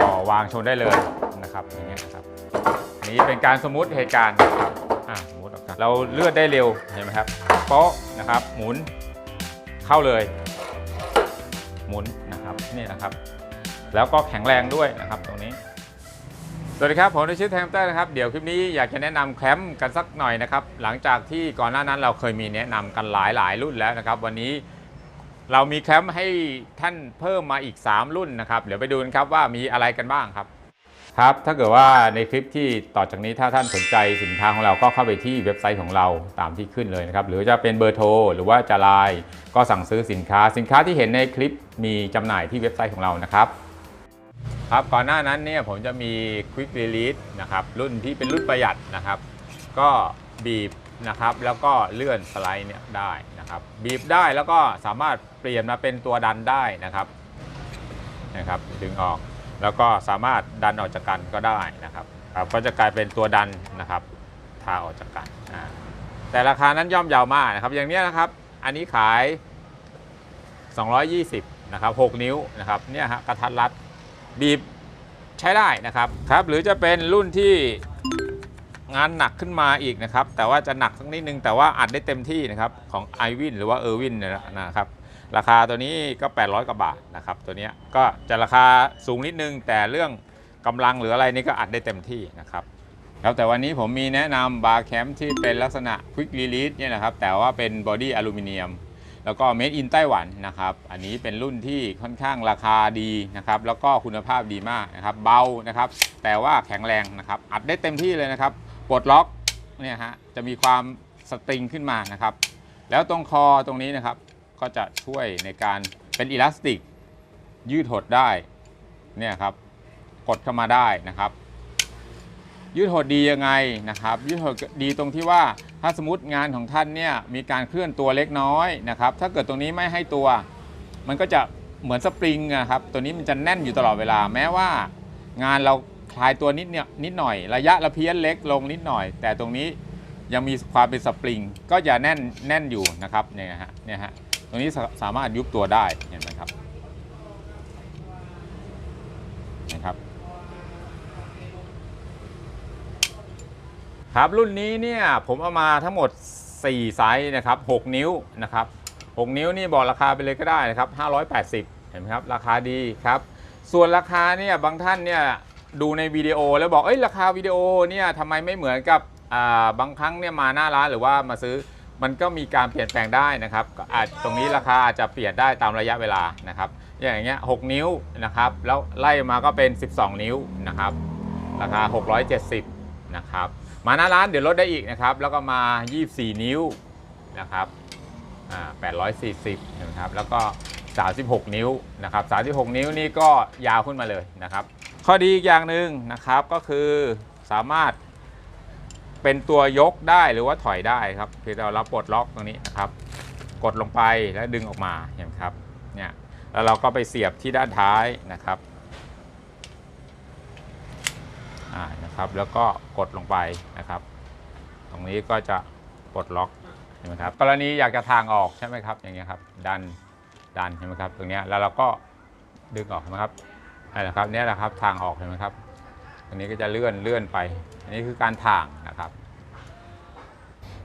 ก็วางชนได้เลยนะครับอย่างเงี้ยนะครับนี้เป็นการสมมุติเหตุการณ์ครับอ่าสมมตินะครับเราเลื่อนได้เร็วเห็นไหมครับโป๊ะนะครับ หมุนเข้าเลย หมุนนะครับนี่นะครับ แล้วก็แข็งแรงด้วยนะครับตรงนี้สวัสดีครับผมในชื่อแทมเตอร์นะครับเดี๋ยวคลิปนี้อยากจะแนะนำแคมป์กันสักหน่อยนะครับหลังจากที่ก่อนหน้านั้นเราเคยมีแนะนำกันหลายหลายรุ่นแล้วนะครับ วันนี้ เรามีแคมป์ให้ท่านเพิ่มมาอีก 3 รุ่นนะครับ เดี๋ยวไปดูกันครับว่ามีอะไรกันบ้างครับ ครับ ถ้าเกิดว่าในคลิปที่ต่อจากนี้ถ้าท่านสนใจสินค้าของเราก็เข้าไปที่เว็บไซต์ของเราตามที่ขึ้นเลยนะครับ หรือจะเป็นเบอร์โทรหรือว่าจะไลน์ก็สั่งซื้อสินค้า สินค้าที่เห็นในคลิปมีจำหน่ายที่เว็บไซต์ของเรานะครับครับก่อนหน้านั้นเนี่ยผมจะมี Quick Release นะครับรุ่นที่เป็นรุ่นประหยัดนะครับ ก็บีบ นะครับแล้วก็เลื่อนสไลด์เนี่ยได้นะครับบีบได้แล้วก็สามารถเปลี่ยนมาเป็นตัวดันได้นะครับนะครับดึงออกแล้วก็สามารถดันออกจากกันก็ได้นะครับครับก็จะกลายเป็นตัวดันนะครับทาออกจากกันอ่าแต่ราคานั้นย่อมยาวมากนะครับอย่างเนี้ยนะครับอันนี้ขาย 220นะครับ6นิ้วนะครับเนี่ยฮะกระทัดรัดบีบใช้ได้นะครับครับหรือจะเป็นรุ่นที่ งานหนักขึ้นมาอีกนะครับ แต่ว่าจะหนักสักนิดนึง แต่ว่าอัดได้เต็มที่นะครับ ของ i w วินหรือว่าเออร์วินนะครับ ราคาตัวนี้ก็ 800 กว่าบาทนะครับ ตัวนี้ก็จะราคาสูงนิดนึง แต่เรื่องกำลังหรืออะไรนี่ก็อัดได้เต็มที่นะครับครับแต่วันนี้ผมมีแนะนำบาร์แคมที่เป็นลักษณะ Quick Release เนี่ยนะครับ แต่ว่าเป็นบอดี้อลูมิเนียมแล้วก็ Made in ไต้หวันนะครับ อันนี้เป็นรุ่นที่ค่อนข้างราคาดีนะครับ แล้วก็คุณภาพดีมากนะครับ เบานะครับ แต่ว่าแข็งแรงนะครับ อัดได้เต็มที่เลยนะครับ ปลดล็อกเนี่ยฮะจะมีความสตริงขึ้นมานะครับ แล้วตรงคอตรงนี้นะครับ ก็จะช่วยในการเป็นอิลาสติก ยืดหดได้เนี่ยครับกดเข้ามาได้นะครับ ยืดหดดียังไงนะครับ ยืดหดดีตรงที่ว่าถ้าสมมติงานของท่านเนี่ยมีการเคลื่อนตัวเล็กน้อยนะครับ ถ้าเกิดตรงนี้ไม่ให้ตัว มันก็จะเหมือนสปริงนะครับตัวนี้มันจะแน่นอยู่ตลอดเวลาแม้ว่างานเรา คลายตัวนิดเนี่ยนิดหน่อย ระยะระเพี้ยนเล็กลงนิดหน่อย แต่ตรงนี้ยังมีความเป็นสปริงก็จะแน่นแน่นอยู่นะครับเนี่ยฮะเนี่ยฮะตรงนี้สาสามารถยุบตัวได้เห็นไหมครับนะครับครับรุ่นนี้เนี่ยผมเอามาทั้งหมด 4 ไซส์นะครับ 6 นิ้วนะครับ 6 นิ้วนี่บอกราคาไปเลยก็ได้นะครับ 580 เห็นไหมครับ ราคาดีครับ ส่วนราคาเนี่ยบางท่านเนี่ย ดูในวิดีโอแล้วบอกเอ้ยราคาวิดีโอเนี่ยทำไมไม่เหมือนกับอ่าบางครั้งเนี่ยมาหน้าร้านหรือว่ามาซื้อมันก็มีการเปลี่ยนแปลงได้นะครับก็อาจตรงนี้ราคาอาจจะเปลี่ยนได้ตามระยะเวลานะครับ อย่างเงี้ย6นิ้วนะครับ แล้วไล่มาก็เป็น 12 นิ้วนะครับ ราคา 670นะครับ มาหน้าร้านเดี๋ยวลดได้อีกนะครับ แล้วก็มา 24 นิ้วนะครับอ่า840นะครับ แล้วก็ 36 นิ้วนะครับ36 นิ้วนี่ก็ยาวขึ้นมาเลยนะครับ ข้อดีอีกอย่างหนึ่งนะครับก็คือสามารถเป็นตัวยกได้หรือว่าถอยได้ครับคือเราเราปลดล็อกตรงนี้นะครับ กดลงไปแล้วดึงออกมาเห็นครับเนี่ยแล้วเราก็ไปเสียบที่ด้านท้ายนะครับอ่านะครับ แล้วก็กดลงไปนะครับ ตรงนี้ก็จะปลดล็อกเห็นไหมครับกรณีอยากจะทางออกใช่ไหมครับอย่างเงี้ยครับดัน ดันเห็นไหมครับ ตรงนี้แล้วเราก็ดึงออกนไหมครับนี่แหละครับนี่แหละครับทางออกเห็นไหมครับตรงนี้ก็จะเลื่อนเลื่อนไป อันนี้คือการทางนะครับ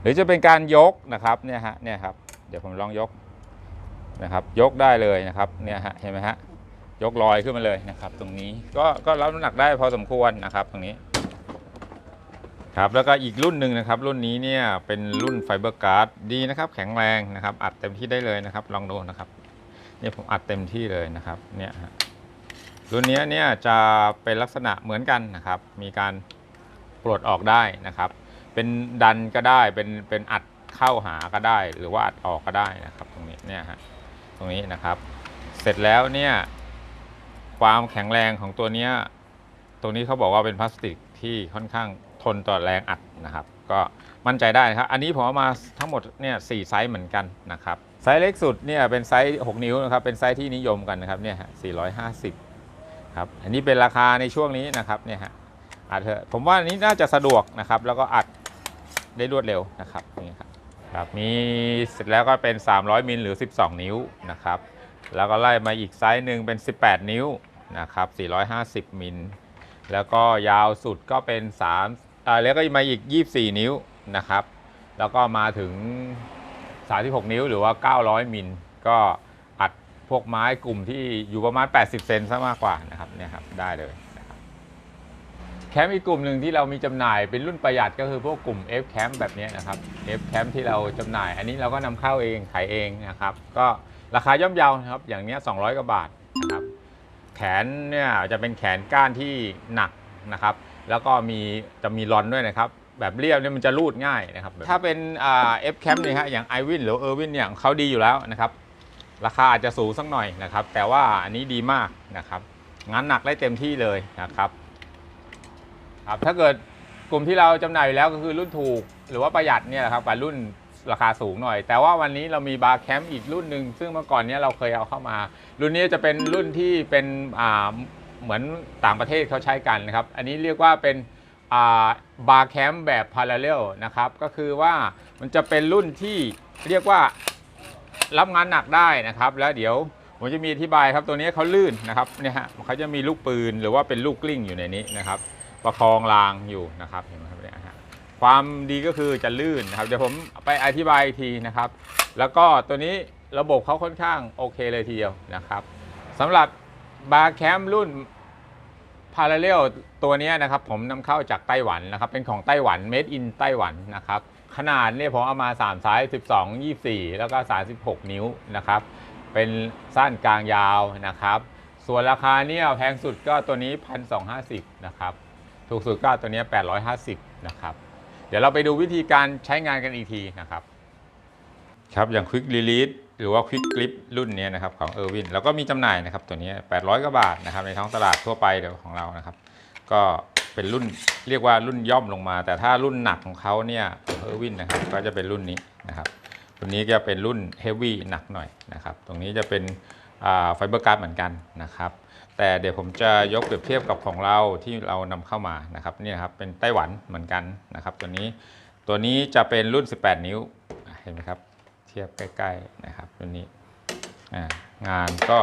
หรือจะเป็นการยกนะครับเนี่ยฮะเนี่ยครับ เดี๋ยวผมลองยกนะครับ ยกได้เลยนะครับเนี่ยฮะเห็นไหมฮะยกลอยขึ้นมาเลยนะครับ ตรงนี้ก็ก็รับน้ำหนักได้พอสมควรนะครับ ตรงนี้ครับแล้วก็อีกรุ่นหนึ่งนะครับ รุ่นนี้เนี่ยเป็นรุ่นไฟเบอร์การ์ดดีนะครับ แข็งแรงนะครับ อัดเต็มที่ได้เลยนะครับ ลองดูนะครับ เนี่ยผมอัดเต็มที่เลยนะครับเนี่ยรุ่นนี้เนี่ยจะเป็นลักษณะเหมือนกันนะครับ มีการปลดออกได้นะครับ เป็นดันก็ได้เป็นเป็นอัดเข้าหาก็ได้ หรือว่าอัดออกก็ได้นะครับ ตรงนี้เนี่ยฮะตรงนี้นะครับ เสร็จแล้วเนี่ยความแข็งแรงของตัวเนี้ยตรงนี้เขาบอกว่าเป็นพลาสติกที่ค่อนข้างทนต่อแรงอัดนะครับ ก็มั่นใจได้ครับ อันนี้ผมเอามาทั้งหมดเนี่ยสไซส์เหมือนกันนะครับ ไซส์เล็กสุดเนี่ยเป็นไซส์6นิ้วนะครับเป็นไซส์ที่นิยมกันนะครับเนี่ยฮะ450ครับอันนี้เป็นราคาในช่วงนี้นะครับเนี่ยฮะอัดเถอะผมว่าอันนี้น่าจะสะดวกนะครับแล้วก็อัดได้รวดเร็วนะครับนี่ครับครับมีเสร็จแล้วก็เป็น 300มิลหรือ 12 นิ้วนะครับแล้วก็ไล่มาอีกไซส์หนึ่งเป็น 18 นิ้วนะครับ450มิลแล้วก็ยาวสุดก็เป็น3อ่าแล้วก็มาอีก 24 นิ้วนะครับแล้วก็มาถึง 36 นิ้วหรือว่า 900 มิล ก็อัดพวกไม้กลุ่มที่อยู่ประมาณ 80 เซนซะมากกว่านะครับเนี่ยครับได้เลยนะครับแคมป์อีกกลุ่มหนึ่งที่เรามีจำหน่ายเป็นรุ่นประหยัดก็คือพวกกลุ่ม F Camp แบบนี้นะครับ F Camp ที่เราจำหน่าย อันนี้เราก็นำเข้าเองขายเองนะครับ ก็ราคาย่อมเยานะครับ อย่างเนี้ย200กว่าบาทนะครับ แขนเนี่ยจะเป็นแขนก้านที่หนักนะครับ แล้วก็มีจะมีรอนด้วยนะครับ แบบเรียบเนี่ยมันจะรูดง่ายนะครับ ถ้าเป็นเอ่า F Camp เนี่ยฮะอย่าง i w วินหรือ e r w i n เนี่ยเขาดีอยู่แล้วนะครับ ราคาอาจจะสูงสักหน่อยนะครับ แต่ว่าอันนี้ดีมากนะครับงานหนักได้เต็มที่เลยนะครับครับถ้าเกิดกลุ่มที่เราจำหน่ายอยู่แล้วก็คือรุ่นถูก หรือว่าประหยัดเนี่ยครับกับรุ่นราคาสูงหน่อย แต่ว่าวันนี้เรามีบาร์แคมป์อีกรุ่นหนึ่งซึ่งเมื่อก่อนเนี้เราเคยเอาเข้ามา รุ่นนี้จะเป็นรุ่นที่เป็นอ่าเหมือนต่างประเทศเขาใช้กันนะครับ อันนี้เรียกว่าเป็น บาร์แคมป์แบบพาราเรลนะครับ ก็คือว่ามันจะเป็นรุ่นที่เรียกว่ารับงานหนักได้นะครับ แล้วเดี๋ยวผมจะมีอธิบายครับตัวนี้เขาลื่นนะครับเนี่ยฮะเขาจะมีลูกปืนหรือว่าเป็นลูกกลิ้งอยู่ในนี้นะครับ ประคองรางอยู่นะครับเห็นไหมครับเนี่ยฮะความดีก็คือจะลื่นนะครับเดี๋ยวผมไปอธิบายอีกทีนะครับ แล้วก็ตัวนี้ระบบเขาค่อนข้างโอเคเลยทีเดียวนะครับสำหรับบาร์แคมรุ่นาราเรลตัวนี้นะครับผมนำเข้าจากไต้หวันนะครับเป็นของไต้หวัน made in ไต้หวันนะครับขนาดเนี่ยผมเอามา 3 ไซส์ 12 24 แล้วก็ 36 นิ้วนะครับเป็นสั้นกลางยาวนะครับส่วนราคาเนี่ยแพงสุดก็ตัวนี้ 1,250นะครับถูกสุดก็ตัวนี้ย850นะครับเดี๋ยวเราไปดูวิธีการใช้งานกันอีกทีนะครับครับอย่าง Quick Release หรือว่า Quick Grip รุ่นนี้นะครับของ Erwin แล้วก็มีจำหน่ายนะครับตัวนี้ 800กว่าบาทนะครับในท้องตลาดทั่วไปเดี๋ยวของเรานะครับ ก็เป็นรุ่นเรียกว่ารุ่นย่อมลงมา แต่ถ้ารุ่นหนักของเขาเนี่ยเออร์วินนะครับก็จะเป็นรุ่นนี้นะครับตัวนี้จะเป็นรุ่นเฮฟวี่หนักหน่อยนะครับตรงนี้จะเป็นไฟเบอร์การ์ดเหมือนกันนะครับแต่เดี๋ยวผมจะยกเปรียบเทียบกับของเราที่เรานำเข้ามานะครับนี่นครับเป็นไต้หวันเหมือนกันนะครับตัวนี้ตัวนี้จะเป็นรุ่น 18 นิ้วเห็นไหมครับ เทียบใกล้ๆนะครับตัวนี้งานก็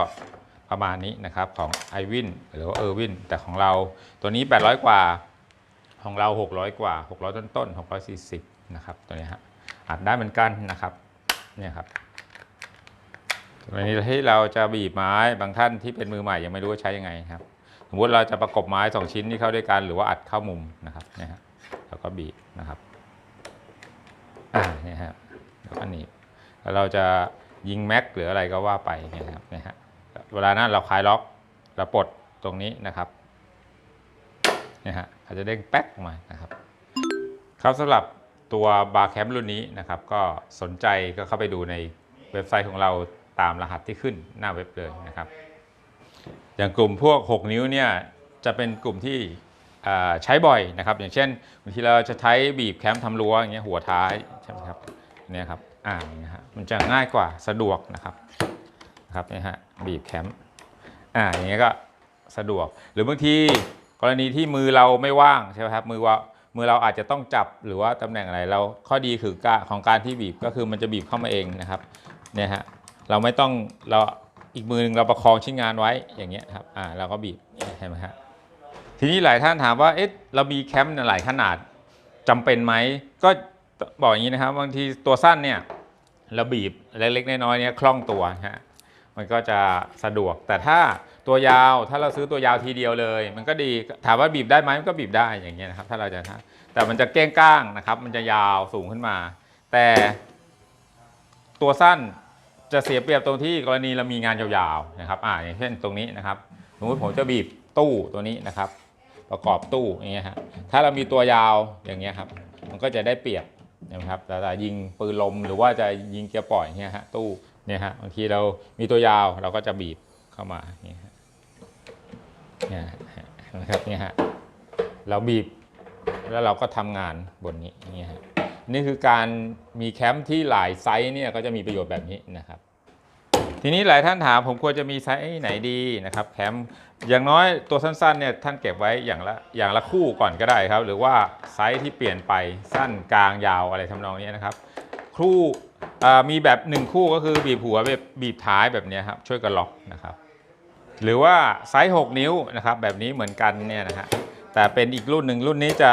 ประมาณนี้นะครับของ i w วินหรือว่า e r w i n แต่ของเราตัวนี้ 800 กว่าของเรา 600 กว่า 600 ต้นๆ640 นะครับตัวนี้ฮะอัดได้เหมือนกันนะครับเนี่ยครับตัวนี้ที่เราจะบีบไม้บางท่านที่เป็นมือใหม่ยังไม่รู้ว่าใช้ยังไงครับ สมมติเราจะประกบไม้ 2 ชิ้นที่เข้าด้วยกันหรือว่าอัดเข้ามุมนะครับเนี่ยฮะแล้วก็บีบนะครับอ่าเนี่ยฮะแล้วก็หนีบ แล้วเราจะยิงแม็กหรืออะไรก็ว่าไปเนี่ยครับเนี่ยฮะเวลานั้นเราคลายล็อกเราปลดตรงนี้นะครับเนี่ยฮะอาจจะเด้งแป๊กออกมานะครับ ครับสำหรับตัวบาร์แคมป์รุ่นนี้นะครับ ก็สนใจก็เข้าไปดูในเว็บไซต์ของเราตามรหัสที่ขึ้นหน้าเว็บเลยนะครับ อย่างกลุ่มพวก 6 นิ้วเนี่ยจะเป็นกลุ่มที่ใช้บ่อยนะครับ อย่างเช่นบางทีเราจะใช้บีบแคมป์ทำรั้วอย่างเงี้ยหัวท้ายใช่ไหมครับเนี่ยครับ อ่างเงี้ยฮะมันจะง่ายกว่าสะดวกนะครับนะครับเนี่ยฮะบีบแคมป์อ่าอย่างเงี้ยก็สะดวก หรือบางทีกรณีที่มือเราไม่ว่างใช่ไหมครับมือว่ามือเราอาจจะต้องจับหรือว่าตำแหน่งอะไรเราข้อดีคือการของการที่บีบก็คือมันจะบีบเข้ามาเองนะครับเนี่ยฮะเราไม่ต้องเราอีกมือหนึงเราประคองชิ้นงานไว้อย่างเงี้ยครับอ่าเราก็บีบเห็นไหมฮะทีนี้หลายท่านถามว่าเอ๊ะเรามีแคมป์หลายขนาดจำเป็นไหมก็บอกอย่างนี้นะครับบางทีตัวสั้นเนี่ย เราบีบเล็กๆน้อยๆเนี่ยคล่องตัวฮะมันก็จะสะดวก แต่ถ้าตัวยาวถ้าเราซื้อตัวยาวทีเดียวเลย มันก็ดีถามว่าบีบได้ไหมมันก็บีบได้อย่างเงี้ยนะครับถ้าเราจะแต่มันจะเก้งก้างนะครับ มันจะยาวสูงขึ้นมา แต่ตัวสั้นจะเสียเปรียบตรงที่กรณีเรามีงานยาวๆนะครับอ่าอย่างเช่นตรงนี้นะครับสมมติผมจะบีบตู้ตัวนี้นะครับ ประกอบตู้อย่างเงี้ยฮะถ้าเรามีตัวยาวอย่างเงี้ยครับ มันก็จะได้เปรียบ นะครับแต่ยิงปืนลมหรือว่าจะยิงเกียร์ปล่อยเงี้ยฮะตู้เนี่ยฮะบางทีเรามีตัวยาวเราก็จะบีบเข้ามาเนี่ยฮะเนี่ยฮะครับเนี่ยฮะเราบีบแล้วเราก็ทำงานบนนี้เงี้ยฮะนี่คือการมีแคมป์ที่หลายไซส์เนี่ยก็จะมีประโยชน์แบบนี้นะครับ ทีนี้หลายท่านถามผมควรจะมีไซส์ไหนดีนะครับแคมป์ อย่างน้อยตัวสั้นๆเนี่ยท่านเก็บไว้อย่างละอย่างละคู่ก่อนก็ได้ครับ หรือว่าไซส์ที่เปลี่ยนไปสั้นกลางยาวอะไรทำนองนี้นะครับคู่มีแบบหนึ่งคู่ก็คือบีบหัวแบบบีบท้ายแบบนี้ครับช่วยกันล็อกนะครับ หรือว่าไซส์ 6 นิ้วนะครับแบบนี้เหมือนกันเนี่ยนะฮะแต่เป็นอีกรุ่นหนึ่งรุ่นนี้จะ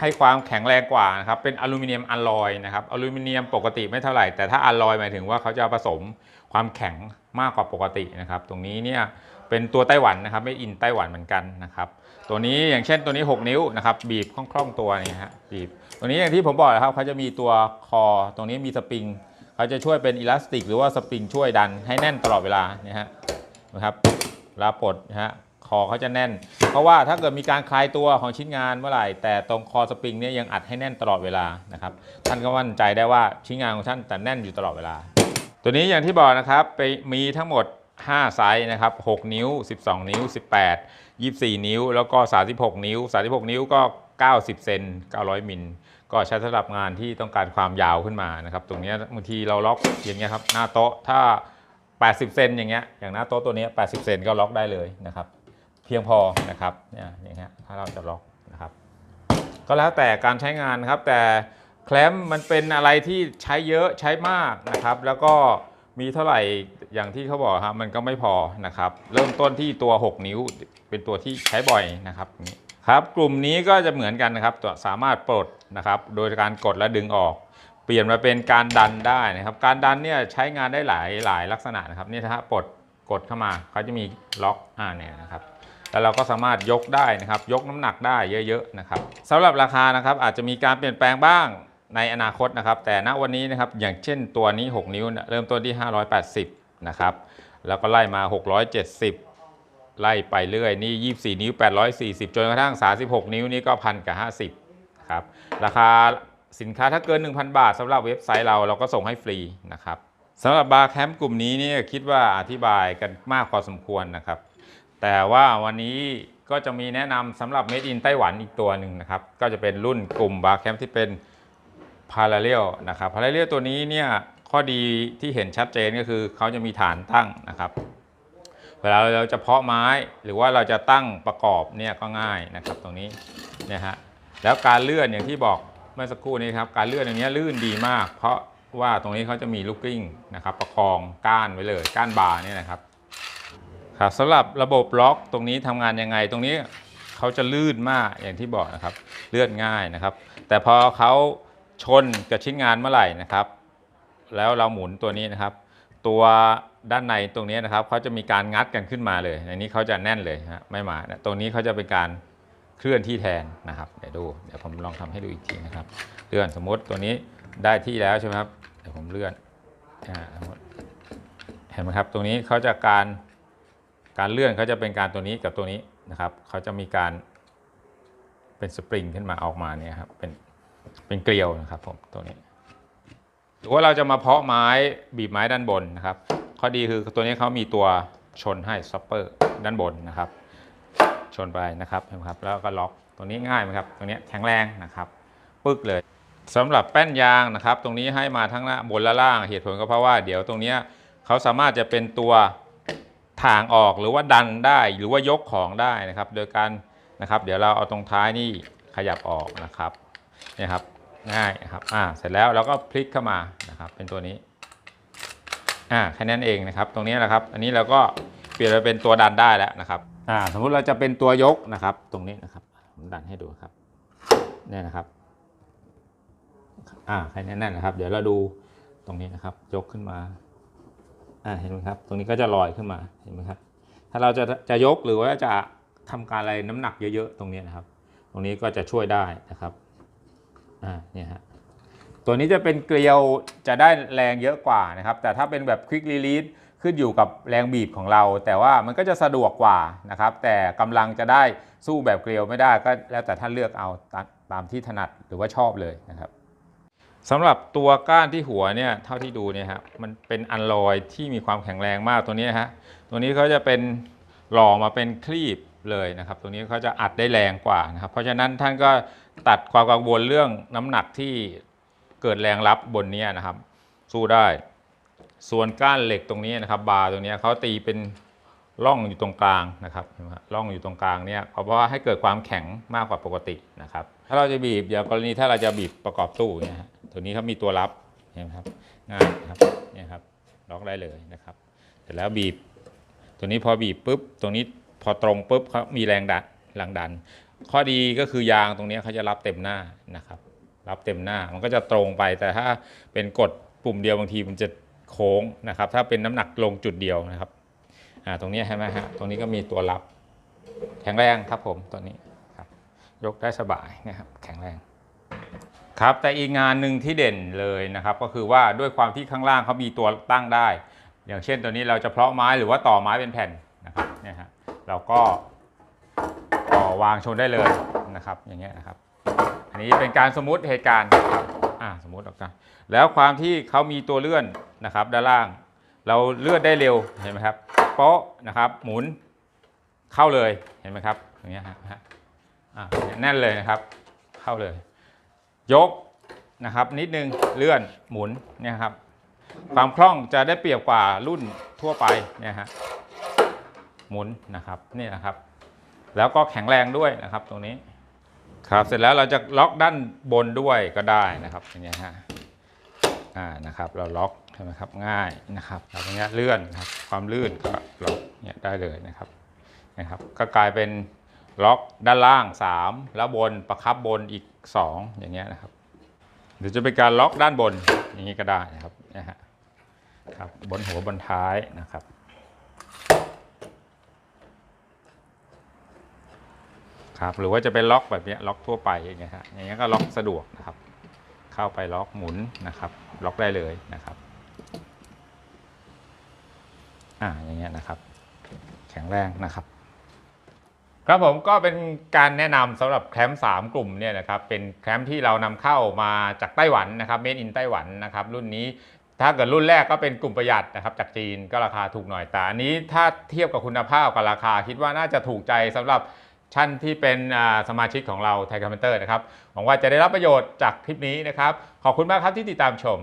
ให้ความแข็งแรงกว่านะครับเป็นอลูมิเนียมอลลอยนะครับอลูมิเนียมปกติไม่เท่าไหร่ แต่ถ้าอลลอยหมายถึงว่าเขาจะผสมความแข็งมากกว่าปกตินะครับ ตรงนี้เนี่ย เป็นตัวไต้หวันนะครับ ไม่อินไต้หวันเหมือนกันนะครับ ตัวนี้อย่างเช่นตัวนี้ 6 นิ้วนะครับ บีบคล่องๆตัวนี่ฮะบีบ ตัวนี้อย่างที่ผมบอกนะครับเขาจะมีตัวคอตรงนี้มีสปริงเขาจะช่วยเป็นอิลาสติก หรือว่าสปริงช่วยดันให้แน่นตลอดเวลานี่ฮะนะครับเวลาปลดนะฮะคอเขาจะแน่น เพราะว่าถ้าเกิดมีการคลายตัวของชิ้นงานเมื่อไหร่ แต่ตรงคอสปริงเนี่ยยังอัดให้แน่นตลอดเวลานะครับท่านก็มั่นใจได้ว่าชิ้นงานของท่านแต่แน่นอยู่ตลอดเวลา ตัวนี้อย่างที่บอกนะครับไปมีทั้งหมด 5 ไซส์นะครับ 6 นิ้ว 12 นิ้ว 18 24 นิ้ว แล้วก็ 36 นิ้ว 36 นิ้วก็ 90 เซน900 มิล ก็ใช้สำหรับงานที่ต้องการความยาวขึ้นมานะครับ ตรงนี้บางทีเราล็อกอย่างเงี้ยครับ หน้าโต๊ะถ้า 80 เซนอย่างเงี้ย อย่างหน้าโต๊ะตัวนี้ 80 เซนก็ล็อกได้เลยนะครับ เพียงพอนะครับ เนี่ยอย่างเงี้ย ถ้าเราจะล็อกนะครับ ก็แล้วแต่การใช้งานครับ แต่แคลมมันเป็นอะไรที่ใช้เยอะใช้มากนะครับ แล้วก็ มีเท่าไหร่อย่างที่เขาบอกครับมันก็ไม่พอนะครับ เริ่มต้นที่ตัว 6 นิ้วเป็นตัวที่ใช้บ่อยนะครับนี้ครับ กลุ่มนี้ก็จะเหมือนกันนะครับตัวสามารถปลดนะครับ โดยการกดและดึงออก เปลี่ยนมาเป็นการดันได้นะครับ การดันเนี่ยใช้งานได้หลายหลายลักษณะนะครับนี่ถ้าปลดกดเข้ามาเขาจะมีล็อกอ่าเนี่ยนะครับแล้วเราก็สามารถยกได้นะครับ ยกน้ำหนักได้เยอะๆนะครับสำหรับราคานะครับอาจจะมีการเปลี่ยนแปลงบ้าง ในอนาคตนะครับ แต่ณวันนี้นะครับอย่างเช่นตัวนี้ 6 นิ้วเริ่มต้นที่ 580 นะครับ แล้วก็ไล่มา 670 ไล่ไปเรื่อยนี่ 24 นิ้ว 840 จนกระทั่ง 36 นิ้วนี่ก็พันกับ 50ครับราคาสินค้าถ้าเกิน 1,000 บาทสำหรับเว็บไซต์เราเราก็ส่งให้ฟรีนะครับสำหรับบาร์แคมป์กลุ่มนี้เนี่ยคิดว่าอธิบายกันมากพอสมควรนะครับ แต่ว่าวันนี้ก็จะมีแนะนำสำหรับ Made in ไต้หวันอีกตัวหนึ่งนะครับ ก็จะเป็นรุ่นกลุ่มบาร์แคมป์ที่เป็น Parallel นะครับ Parallel ตัวนี้เนี่ยข้อดีที่เห็นชัดเจนก็คือเขาจะมีฐานตั้งนะครับ เวลาเราจะเพาะไม้หรือว่าเราจะตั้งประกอบเนี่ยก็ง่ายนะครับตรงนี้เนี่ยฮะแล้วการเลื่อนอย่างที่บอกเมื่อสักครู่นี้ครับการเลื่อนอย่างนี้ลื่นดีมาก เพราะว่าตรงนี้เขาจะมีลูกกลิ้งนะครับ ประคองก้านไว้เลยก้านบาร์เนี่ยนะครับครับสำหรับระบบล็อกตรงนี้ทำงานยังไง ตรงนี้เขาจะลื่นมากอย่างที่บอกนะครับเลื่อนง่ายนะครับ แต่พอเขา ชนกับชิ้นงานเมื่อไหร่นะครับ แล้วเราหมุนตัวนี้นะครับ ตัวด้านในตรงนี้นะครับเขาจะมีการงัดกันขึ้นมาเลยในนี้เขาจะแน่นเลยฮะไม่มาตรงนี้เขาจะเป็นการเคลื่อนที่แทนนะครับเดี๋ยวดูเดี๋ยวผมลองทำให้ดูอีกทีนะครับเลื่อนสมมติตัวนี้ได้ที่แล้วใช่ไหมครับเดี๋ยวผมเลื่อนเห็นไหมครับตรงนี้เขาจะการการเลื่อนเขาจะเป็นการตัวนี้กับตัวนี้นะครับเขาจะมีการเป็นสปริงขึ้นมาออกมาเนี่ยครับเป็น เป็นเกลียวนะครับผมตัวนี้ หรือว่าเราจะมาเพาะไม้บีบไม้ด้านบนนะครับ ข้อดีคือตัวนี้เขามีตัวชนให้ซัปเปอร์ด้านบนนะครับ ชนไปนะครับเห็นไหมครับ แล้วก็ล็อกตรงนี้ง่ายไหมครับตรงนี้แข็งแรงนะครับ ปึ๊กเลยสำหรับแป้นยางนะครับ ตรงนี้ให้มาทั้งหน้าบนและล่างเหตุผลก็เพราะว่าเดี๋ยวตรงนี้เขาสามารถจะเป็นตัวถ่างออกหรือว่าดันได้หรือว่ายกของได้นะครับ โดยการนะครับ เดี๋ยวเราเอาตรงท้ายนี่ขยับออกนะครับ เนี่ยครับง่ายครับอ่าเสร็จแล้วเราก็พลิกเข้ามานะครับเป็นตัวนี้อ่าแค่นั้นเองนะครับ ตรงนี้แหละครับ อันนี้เราก็เปลี่ยนไปเป็นตัวดันได้แล้วนะครับอ่าสมมุติเราจะเป็นตัวยกนะครับ ตรงนี้นะครับผมดันให้ดูครับเนี่ยนะครับอ่าแค่นั้นนะครับ เดี๋ยวเราดูตรงนี้นะครับ ยกขึ้นมาอ่าเห็นไหมครับ ตรงนี้ก็จะลอยขึ้นมาเห็นไหมครับ ถ้าเราจะจะยกหรือว่าจะทำการอะไรน้ำหนักเยอะๆตรงนี้นะครับ ตรงนี้ก็จะช่วยได้นะครับ อ่าเนี่ยฮะตัวนี้จะเป็นเกลียวจะได้แรงเยอะกว่านะครับ แต่ถ้าเป็นแบบควิก e ี e ขึ้นอยู่กับแรงบีบของเรา แต่ว่ามันก็จะสะดวกกว่านะครับ แต่กำลังจะได้สู้แบบเกลียวไม่ได้ก็แล้วแต่ท่านเลือกเอาตามตามที่ถนัดหรือว่าชอบเลยนะครับสำหรับตัวก้านที่หัวเนี่ยเท่าที่ดูเนี่ยฮะมันเป็นอัลลอยที่มีความแข็งแรงมากตัวนี้ฮะตัวนี้เขาจะเป็นหล่อมาเป็นคลีบเลยนะครับ ตัวนี้เขาจะอัดได้แรงกว่านะครับ เพราะฉะนั้นท่านก็ ตัดความกังวลเรื่องน้ำหนักที่เกิดแรงรับบนนี้นะครับ สู้ได้ ส่วนก้านเหล็กตรงนี้นะครับ บาร์ตรงนี้เขาตีเป็นร่องอยู่ตรงกลางนะครับร่องอยู่ตรงกลางเนี่ยเพราะว่าให้เกิดความแข็งมากกว่าปกตินะครับ ถ้าเราจะบีบอย่างกรณีถ้าเราจะบีบประกอบตู้เนี่ยตัวนี้เขามีตัวรับเห็นไหมครับง่ายนะครับเนี่ยครับล็อกได้เลยนะครับ เสร็จแล้วบีบ ตัวนี้พอบีบปุ๊บตรงนี้พอตรงปุ๊บเขามีแรงดันแรงดัน ข้อดีก็คือยางตรงนี้เขาจะรับเต็มหน้านะครับ รับเต็มหน้ามันก็จะตรงไป แต่ถ้าเป็นกดปุ่มเดียวบางทีมันจะโค้งนะครับ ถ้าเป็นน้ำหนักลงจุดเดียวนะครับอ่าตรงนี้ใช่ไหมฮะตรงนี้ก็มีตัวรับแข็งแรงครับผมตัวนี้ครับยกได้สบายนะครับแข็งแรงครับแต่อีกงานหนึ่งที่เด่นเลยนะครับ ก็คือว่าด้วยความที่ข้างล่างเขามีตัวตั้งได้ อย่างเช่นตัวนี้เราจะเพาะไม้หรือว่าต่อไม้เป็นแผ่นนะครับเนี่ยฮะเราก็ วางชนได้เลยนะครับ อย่างเงี้ยนะครับ อันนี้เป็นการสมมุติเหตุการณ์อ่าสมมุติออกมาแล้วความที่เขามีตัวเลื่อนนะครับ ด้านล่าง เราเลื่อนได้เร็วเห็นไหมครับโป๊ะนะครับหมุนเข้าเลยเห็นไหมครับอย่างเงี้ยฮะฮะอ่าแน่นเลยนะครับ เข้าเลย ยกนะครับ นิดนึงเลื่อนหมุนเนี่ยครับ ความคล่องจะได้เปรียบกว่ารุ่นทั่วไปเนี่ยฮะหมุนนะครับนี่นะครับ แล้วก็แข็งแรงด้วยนะครับตรงนี้ครับเสร็จแล้วเราจะล็อกด้านบนด้วยก็ได้นะครับอย่างเงี้ยฮะอ่านะครับ เราล็อกใช่ไหมครับง่ายนะครับแล้วตรงเนี้ยเลื่อนครับความลื่นก็ล็อกเนี่ยได้เลยนะครับนะครับก็กลายเป็นล็อกด้านล่าง 3 แล้วบนประคับบนอีก 2 อย่างเงี้ยนะครับหรือจะเป็นการล็อกด้านบนอย่างนี้ก็ได้นะครับนี่ยฮะครับบนหัวบนท้ายนะครับ ครับหรือว่าจะเป็นล็อกแบบนี้ล็อกทั่วไปอย่างเงี้ยฮะอย่างเงี้ยก็ล็อกสะดวกนะครับ เข้าไปล็อกหมุนนะครับ ล็อกได้เลยนะครับอ่าอย่างเงี้ยนะครับ แข็งแรงนะครับ ครับผมก็เป็นการแนะนำสำหรับแคมป์3กลุ่มเนี่ยนะครับเป็นแคมป์ที่เรานำเข้ามาจากไต้หวันนะครับเมดอินไต้หวันนะครับ รุ่นนี้ถ้าเกิดรุ่นแรกก็เป็นกลุ่มประหยัดนะครับจากจีนก็ราคาถูกหน่อยแต่อันนี้ถ้าเทียบกับคุณภาพกับราคาคิดว่าน่าจะถูกใจสำหรับ ท่านที่เป็นสมาชิกของเราไทยคอมเมนเตอร์นะครับหวังว่าจะได้รับประโยชน์จากคลิปนี้นะครับ ขอบคุณมากครับที่ติดตามชม